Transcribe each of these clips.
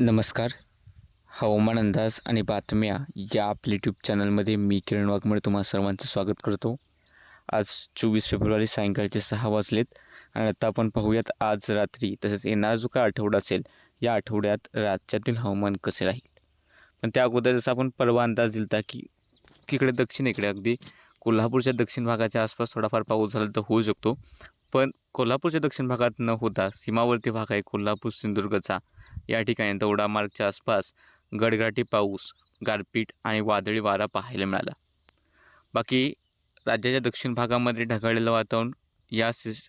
नमस्कार. हवामान अंदाज आणि बातम्या या आपल्या यूट्यूब चॅनलमध्ये मी किरण वाघमळे तुम्हा सर्वांचं स्वागत करतो. आज चोवीस फेब्रुवारी सायंकाळचे सहा वाजलेत आणि आता आपण पाहूयात आज रात्री तसेच येणारा जो काय आठवडा असेल या आठवड्यात राज्यातील हवामान कसे राहील? पण त्या अगोदर जसं आपण परवा अंदाज दिलता की की इकडे दक्षिणेकडे अगदी कोल्हापूरच्या दक्षिण भागाच्या आसपास थोडाफार पाऊस झाला तर होऊ शकतो. पण कोल्हापूरच्या दक्षिण भागात न होता. सीमावर्ती भाग आहे कोल्हापूर सिंधुदुर्गचा. या ठिकाणी दौडा मार्गच्या आसपास गडगडाटी पाऊस गारपीट आणि वादळी वारा पाहायला मिळाला. बाकी राज्याच्या दक्षिण भागामध्ये ढगाळलेलं वातावरण या सिस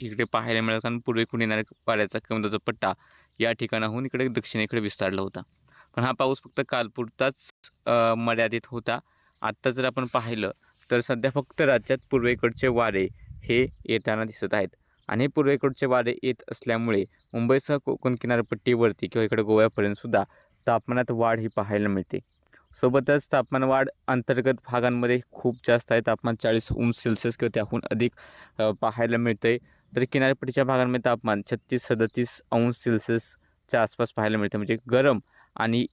इकडे पाहायला मिळालं. कारण पूर्वेकडून येणाऱ्या वाऱ्याचा कमदाचा पट्टा या ठिकाणाहून इकडे दक्षिणेकडे विस्तारला होता. पण हा पाऊस फक्त कालपुरताच मर्यादित होता. आत्ता जर आपण पाहिलं तर सध्या फक्त राज्यात पूर्वेकडचे वारे हे येताना दिसत आहेत. आणि पूर्वेकडचे वारे येत असल्यामुळे मुंबईसह कोकण किनारपट्टीवरती किंवा इकडे गोव्यापर्यंतसुद्धा तापमानात वाढ ही पाहायला मिळते. सोबतच तापमान वाढ अंतर्गत भागांमध्ये खूप जास्त आहे. तापमान चाळीस अंश सेल्सिअस किंवा त्याहून अधिक पाहायला मिळते तर किनारपट्टीच्या भागांमध्ये तापमान छत्तीस सदतीस अंश सेल्सिअसच्या आसपास पाहायला मिळते. म्हणजे गरम आणि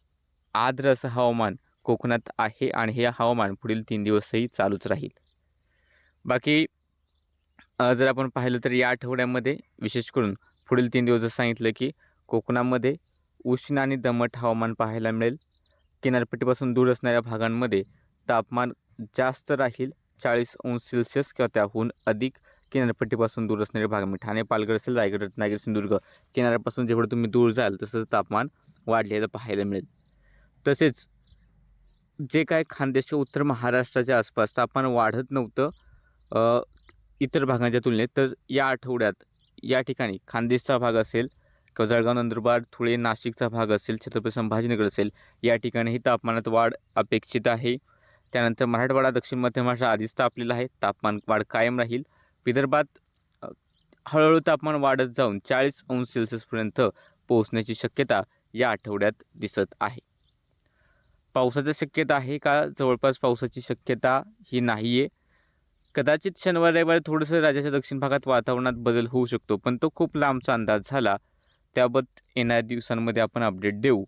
आर्द्र असं हवामान कोकणात आहे आणि हे हवामान पुढील तीन दिवसही चालूच राहील. बाकी जर आपण पाहिलं तर या आठवड्यामध्ये विशेष करून पुढील तीन दिवस जर सांगितलं की कोकणामध्ये उष्ण आणि दमट हवामान पाहायला मिळेल. किनारपट्टीपासून दूर असणाऱ्या भागांमध्ये तापमान जास्त राहील चाळीस अंश सेल्सिअस किंवा त्याहून अधिक. किनारपट्टीपासून दूर असणारे भाग मी ठाणे पालघर असेल रायगड रत्नागिरी सिंधुदुर्ग. किनाऱ्यापासून जेवढं तुम्ही दूर जाल तसं तापमान वाढलेलं पाहायला मिळेल. तसेच जे काय खानदेश उत्तर महाराष्ट्राच्या आसपास तापमान वाढत नव्हतं इतर भागांच्या तुलनेत तर या आठवड्यात या ठिकाणी खानदेशचा भाग असेल किंवा जळगाव नंदुरबार धुळे नाशिकचा भाग असेल छत्रपती संभाजीनगर असेल या ठिकाणीही तापमानात वाढ अपेक्षित आहे. त्यानंतर मराठवाडा दक्षिण मध्य महाराष्ट्र आधीच तापलेला आहे. तापमान वाढ कायम राहील. विदर्भात हळूहळू तापमान वाढत जाऊन चाळीस अंश सेल्सिअसपर्यंत पोहोचण्याची शक्यता या आठवड्यात दिसत आहे. पावसाची शक्यता आहे का? जवळपास पावसाची शक्यता ही नाही आहे कदाचित शनिवार रविवारी थोडंसं राज्याच्या दक्षिण भागात वातावरणात बदल होऊ शकतो पण तो खूप लांबचा अंदाज झाला. त्याबाबत येणाऱ्या दिवसांमध्ये आपण अपडेट देऊ.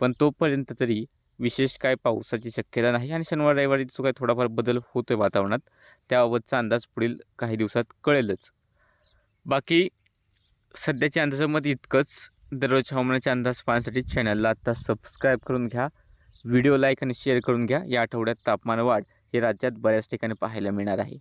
पण तोपर्यंत तरी विशेष काय पावसाची शक्यता नाही आणि शनिवार रविवारी जो काही थोडाफार बदल होतो आहे वातावरणात त्याबाबतचा अंदाज पुढील काही दिवसात कळेलच. बाकी सध्याच्या अंदाजामध्ये इतकंच. दररोज हवामानाचे अंदाज पाहण्यासाठी चॅनलला आत्ता सबस्क्राईब करून घ्या. व्हिडिओ लाईक आणि शेअर करून घ्या. या आठवड्यात तापमान वाढ. हे राज्यात बऱ्याच ठिकाणी पाहायला मिळणार आहे.